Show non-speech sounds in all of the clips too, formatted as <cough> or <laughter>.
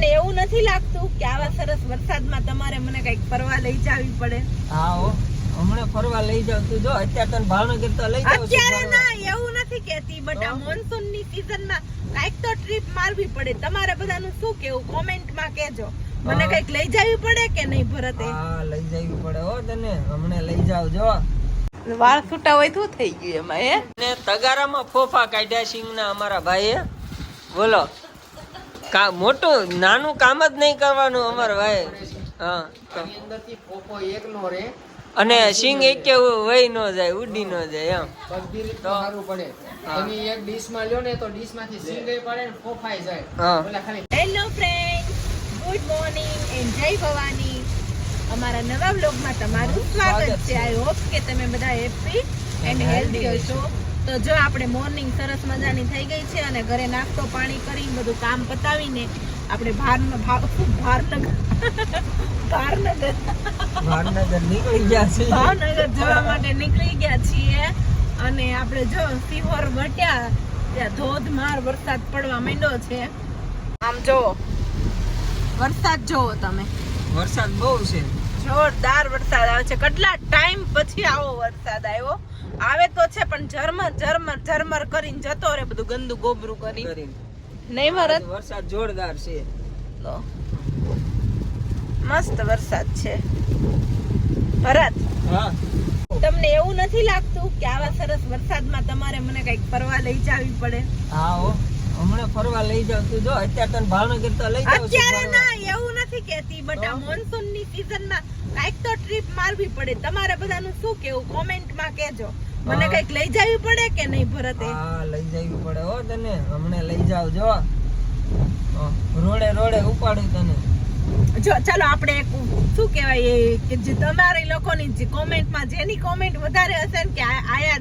તમને એવું નથી લાગતું કે આવા સરસ વરસાદમાં તમારે મને કંઈક ફરવા લઈ જવી પડે? હા હો. હમણે ફરવા લઈ જાવ તું જો અત્યારે તને ભાવનગર તો લઈ જાવ અત્યારે ના એવું નથી કેતી બટ આ મોનસૂનની સીઝનમાં કંઈક તો ટ્રીપ મારવી પડે. તમારે બધાનું શું કેવું કોમેન્ટમાં કેજો મને કંઈક લઈ જવી પડે કે નહીં ભરતે? હા લઈ જવી પડે હો તને. હમણાં લઈ જાવ જો. વાળ છૂટા હોય તો થઈ ગયું એમાં હે? ને તગારામાં ફોફા કાઢ્યા સિંગના અમારા ભાઈએ. બોલો. કા મોટું નાનું કામ જ નહીં કરવાનું અમારા ભાઈ. હા રે અને સિંગ એક કે વહી ન જાય ઉડી ન જાય એમ. બધી રીત? સારું પડે. તમે એક ડીશમાં લ્યો ને તો ડીશમાંથી સિંગઈ પડે ને ફોફાઈ જાય. હા. ખાલી. Hello friend good morning and Jai Bhavani અમારા નવા વ્લોગમાં તમારું સ્વાગત છે. આઈ હોપ કે તમે બધા હેપી એન્ડ હેલ્ધી હશો. તો જો આપણે મોર્નિંગ સરસ મજાની થઈ ગઈ છે અને ઘરે નાસ્તો પાણી કરી બધું કામ પતાવીને આપણે ભાર ભારનગર ભારનગર ભાવનગર નીકળી ગયા છીએ. ભાવનગર જવા માટે નીકળી ગયા છીએ અને આપણે જો સિહોર વટ્યા ત્યાં ધોધમાર વરસાદ પડવા માંડ્યો છે. આમ જો વરસાદ જોવો તમે. વરસાદ બહુ છે. જોરદાર વરસાદ આવે છે. કેટલા ટાઈમ પછી આવો વરસાદ આવ્યો? આવે તો છે પણ ઝરમર ઝરમર ઝરમર કરીને જતો રે બધું ગંદુ ગોબરું કરી. નહીં ભરત વરસાદ જોરદાર છે. લો. મસ્ત વરસાદ છે. ભરત હા. તમને એવું નથી લાગતું કે આવા સરસ વરસાદમાં તમારે મને કંઈક ફરવા લઈ જવી પડે? હા હો. હમણાં ફરવા લઈ જાવ તું જો અત્યારે તને ભાવનગર તો લઈ જાવ અત્યારે ના એવું નથી કેતી બટ આ મોનસૂનની સીઝનમાં કંઈક તો ટ્રીપ મારવી પડે. તમારે બધાનું શું કેવું કોમેન્ટમાં કેજો મને કંઈક લઈ જવી પડે કે નહીં ભરતે? હા લઈ જવી પડે હો તને. હમણે લઈ જાવ જો. રોડે રોડે ઉપાડું તને. જો ચાલો આપણે એક શું કહેવાય એ કે જે તમારી લોકોની જે કોમેન્ટમાં જેની કોમેન્ટ વધારે હશે ને કે આયા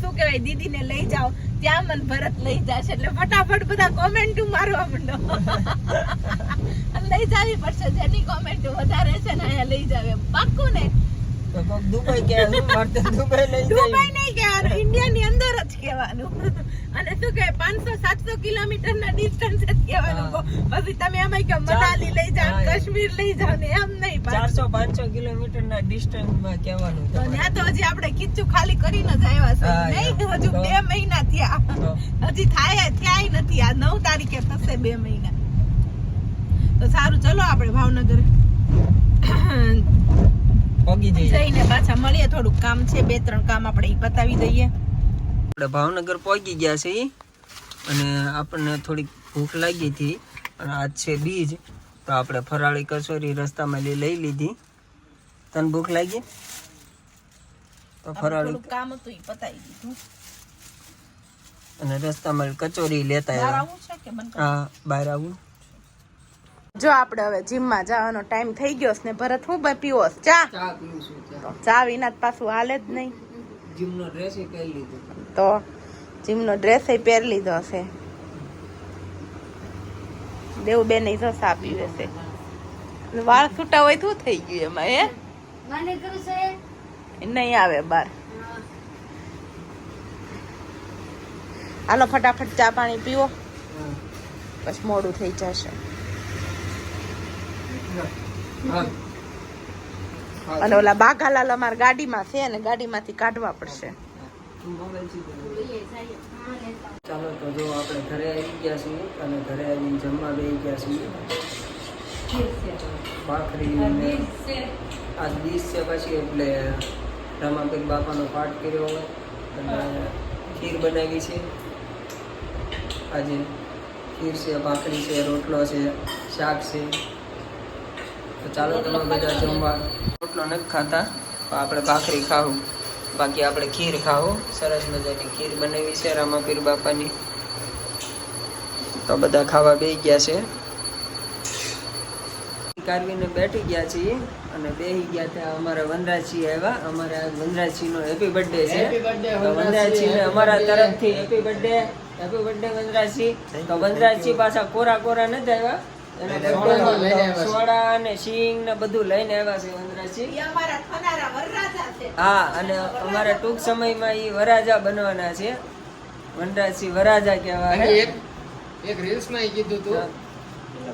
શું કહેવાય દીદીને લઈ જાઓ ત્યાં મને ભરત લઈ જશે. એટલે ફટાફટ બધા કોમેન્ટ મારવા માંડો. <laughs> લઈ જાવી પડશે જેની કોમેન્ટ વધારે છે ને અહીંયા લઈ જાવે પાક્કું ને? તો કોક દુબઈ કે હું દુબઈ લઈ દુબઈ નહીં કહેવાનું ઇન્ડિયા ની અંદર જ કહેવાનું. અને શું કહે પાંચસો સાતસો કિલોમીટર ના ડિસ્ટન્સ જ કહેવાનું. પછી તમે એમ કે મનાલી લઈ જાવ કાશ્મીર લઈ ને એમ નહીં કિલોમીટર ના ડિસ્ટન્સમાં કહેવાનું તો ત્યાં તો હજી આપણે કિચ્ચું ખાલી કરીને જ આવ્યા છે નહીં હજુ? બે મહિના થયા. હજી થાય થયાય નથી. આ નવ તારીખે થશે બે મહિના. તો સારું ચલો આપણે ભાવનગર. પગી જઈએ. જઈને પાછા મળીએ થોડું કામ છે બે ત્રણ કામ આપણે પતાવી દઈએ. આપણે ભાવનગર પહોંચી ગયા છે અને આપણને થોડીક ભૂખ લાગી હતી અને આજ છે બીજ તો આપણે ફરાળી કચોરી રસ્તામાં લઈ લઈ લીધી. તને ભૂખ લાગી? તો ફરાળી કામ હતું એ પતાવી દીધું. અને રસ્તામાં કચોરી લેતા હા બહાર આવું. જો આપણે હવે જીમમાં જવાનો ટાઈમ થઈ ગયો છે ને ભરત હું ભાઈ પીવો ચા? ચા પીવું ચા. વિના પાછું હાલે જ નહીં. જીમનો ડ્રેસ પહેરી લીધો. તો જીમનો ડ્રેસ પહેરી લીધો હશે. દેવું બેન જો સા પીવે છે વાળ છૂટા હોય શું થઈ ગયું એમાં હે? નહીં આવે બાર. હાલો ફટાફટ ચા પાણી પીવો. પછી મોડું થઈ જશે. અને ઓલા બાઘાલાલ અમાર ગાડીમાં છે ને ગાડીમાંથી કાઢવા પડશે. ચાલો, તો જો આપણે ઘરે આવી ગયા છીએ અને ઘરે આવીને જમવા બેસી ગયા છીએ. ભાખરી આ દીસ છે પછી એટલે રમાપીર બાપાનો પાઠ કર્યો હોય. અને ખીર બનાવી છે. આજે ખીર છે, ભાખરી છે, રોટલો છે, શાક છે. તો ચાલો તમે બધા જમવા રોટલો નથી ખાતા આપણે ભાખરી ખાવું. બાકી આપણે ખીર ખાવું. સરસ મજાની ખીર બનાવી છે રામાપીર બાપાની. તો બધા ખાવા બે ગયા છે. કારવીને બેઠી ગયા છીએ અને બેહી ગયા ત્યાં અમારા વનરાજી આવ્યા. અમારા વનરાજસિંહ નો હેપી બર્થડે છે. વનરાજી તો ને અમારા તરફથી happy birthday happy birthday Vanraji તો વનરાજી પાછા કોરા કોરા નથી આવ્યા. સોડા છે. અને ને બધું લઈને આવ્યા છે છે. હા અને અમારા ટૂંક સમયમાં એ વરાજા બનવાના છે. વનરાજી વરાજા કહેવાય. અને એક એક રીલ્સમાં કીધું તું.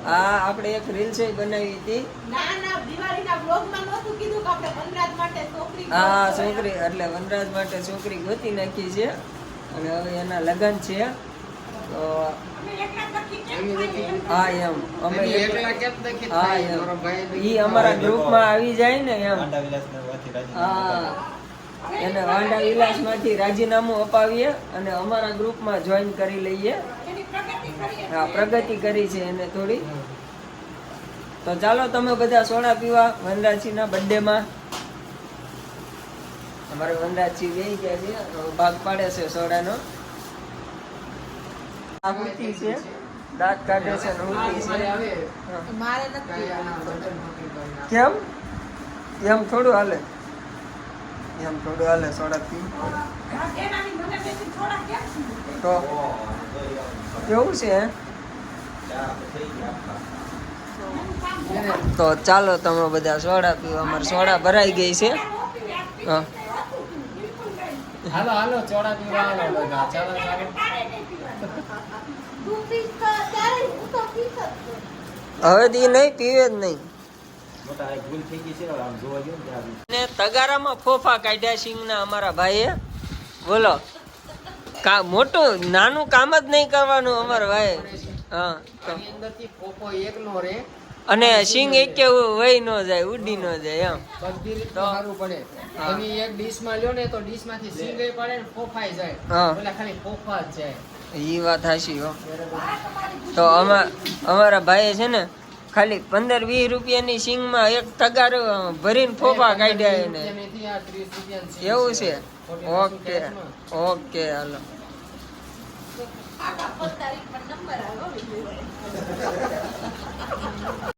આ આપણે એક રીલ્સ બનાવી હતી. ના ના દિવાળીના બ્લોગમાં નહોતું કીધું કે આપણે વનરાજ માટે છોકરી આ છોકરી એટલે વનરાજ માટે છોકરી ગોતી નાખી છે. અને હવે એના લગ્ન છે. હા એમ. અમે હા એમ. ઈ અમારા ગ્રુપમાં આવી જાય ને એમ. હા. એને વાંડા વિલાસમાંથી રાજીનામું અપાવીએ અને અમારા ગ્રુપમાં જોઈન કરી લઈએ. એની પ્રગતિ હા પ્રગતિ કરી છે એને થોડી. તો ચાલો તમે બધા સોડા પીવા વનરાજીના બર્થડેમાં. અમારે વનરાજસિંહ વેહી ગયા છે ભાગ પાડે છે સોડાનો. આ ઉલટી છે દાંત કાઢે છે ને ઉલટી મારે છે આવે હા. મારે નથી કાંઈ આના બટન પકડી દઉં. કેમ એમ થોડું હાલે એમ થોડું હાલે સોડા પી એનાની મને બેસી થોડા કેમ તો કેવું છે હે? તો ચાલો તમે બધા સોડા પીવા અમારે સોડા ભરાઈ ગઈ છે હા હાલો હાલો ચોડા પીવા હાલો બધા ચાલો ચાલો હવે દી નહીં પીવે જ નહીં. ને તગારામાં ફોફા કાઢ્યા સિંગના અમારા ભાઈએ. બોલો કા મોટું નાનું કામ જ નહીં કરવાનું અમારા ભાઈ હા અંદરથી પોપો એકનો રે. અને સિંગ એક કે વહી ન જાય ઉડી ન જાય એમ. બધી સારું પડે. તમે એક ડીશમાં લ્યો ને તો ડીશમાંથી સિંગ પડે ને ફોફાઈ જાય. હા. ખાલી ફોફા જ જાય. એ વાત હાશી હો. તો અમા અમારા ભાઈએ છે ને ખાલી પંદર વીસ રૂપિયાની સિંગમાં એક તગાર ભરીને ફોફા કાઢ્યા એને. રૂપિયાની આ 30 રૂપિયાની સિંગ એવું છે? ઓકે ઓકે હાલો.